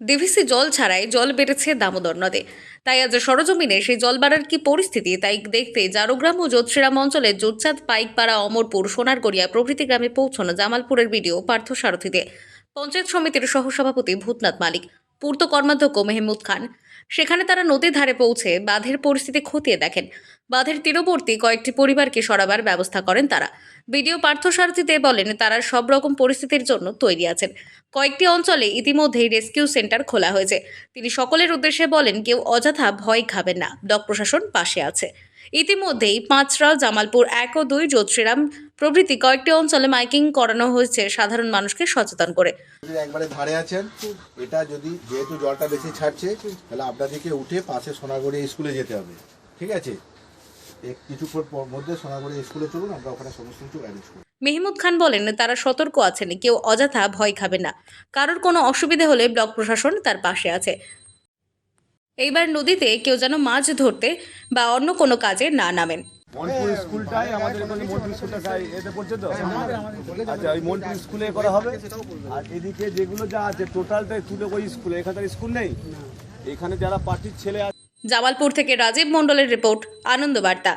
DVC জল ছাড়াই জল বেড়েছে দামোদর নদে। তাই আজ সরজমিনে সেই জল বাড়ার কি পরিস্থিতি, তাই দেখতে জারুগ্রাম ও যোৎশ্রীরাম অঞ্চলে জোচ্চাঁদ পাইকপাড়া অমরপুর, সোনারগড়িয়া প্রভৃতি গ্রামে পৌঁছানো জামালপুরের ভিডিও পার্থ সারথীতে পঞ্চায়েত সমিতির সহসভাপতি ভূতনাথ মালিক। পূর্ত কর্মাধ্যক্ষ মেহমুদ খান। সেখানে তারা নদীর ধারে পৌঁছে বাঁধের পরিস্থিতি খতিয়ে দেখেন। বাঁধের তীরবর্তী কয়েকটি পরিবারকে সরাবার ব্যবস্থা করেন তারা। ভিডিও পার্থসারথীতে বলেন, তারা সব রকম পরিস্থিতির জন্য তৈরি আছেন। কয়েকটি অঞ্চলে ইতিমধ্যেই রেস্কিউ সেন্টার খোলা হয়েছে। তিনি সকলের উদ্দেশ্যে বলেন, কেউ অযথা ভয় খাবেন না। ডক প্রশাসন পাশে আছে। ইতিমধ্যেই পাঁচরা জামালপুর এক ও দুই জ্যোতিরাম প্রভৃতি কয়েকটি অঞ্চলে মাইকিং করানো হয়েছে সাধারণ মানুষকে সচেতন করে। একবারে ধারে আছেন এটা যদি যেহেতু জলটা বেশি ছাড়ছে তাহলে আপনাদেরকে উঠে পাশে সোনাগড়ি স্কুলে যেতে হবে। ঠিক আছে? এক- কিছুক্ষণ মধ্যে সোনাগড়ি স্কুলে চলুন আমরা ওখানে সমস্ত কিছু অ্যারেঞ্জ করব মেহমুদ খান বলেন তারা সতর্ক আছেন কেউ অযথা ভয় খাবে না। কারোর কোনো অসুবিধে হলে ব্লক প্রশাসন তার পাশে আছে। এইবার নদীতে কেউ যেন মাছ ধরতে বা অন্য কোনো কাজে না নামেন। মনপুর স্কুলটাই আমাদের এখানে মনপুর স্কুলটা সাই এতে পড়ছে তো? আচ্ছা ওই মনপুর স্কুলে করা হবে। আর এদিকে যেগুলো যা আছে টোটালটাই তুলে ওই স্কুলে। নেই? এখানে যারা পার্টির ছেলে আছে জামালপুর থেকে রাজীব মন্ডলের রিপোর্ট আনন্দ বার্তা।